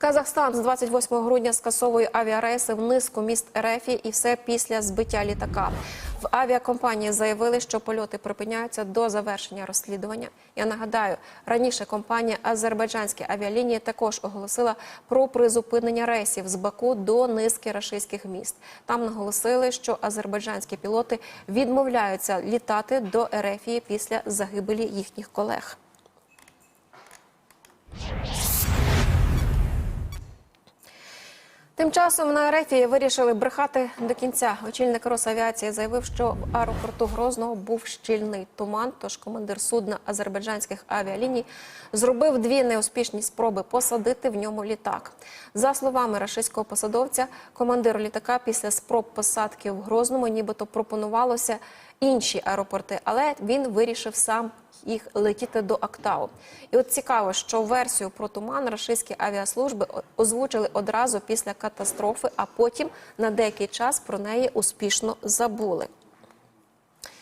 Казахстан з 28 грудня скасовує авіарейси в низку міст РФ і все після збиття літака. В авіакомпанії заявили, що польоти припиняються до завершення розслідування. Я нагадаю, раніше компанія Азербайджанські авіалінії також оголосила про призупинення рейсів з Баку до низки рашистських міст. Там наголосили, що азербайджанські пілоти відмовляються літати до РФ після загибелі їхніх колег. Тим часом на Ерефії вирішили брехати до кінця. Очільник Росавіації заявив, що в аеропорту Грозного був щільний туман. Тож командир судна азербайджанських авіаліній зробив дві неуспішні спроби посадити в ньому літак. За словами рашистського посадовця, командиру літака після спроб посадки в Грозному, нібито пропонувалося інші аеропорти, але він вирішив сам їх летіти до Актау. І от цікаво, що версію про туман рашистські авіаслужби озвучили одразу після катастрофи, а потім на деякий час про неї успішно забули.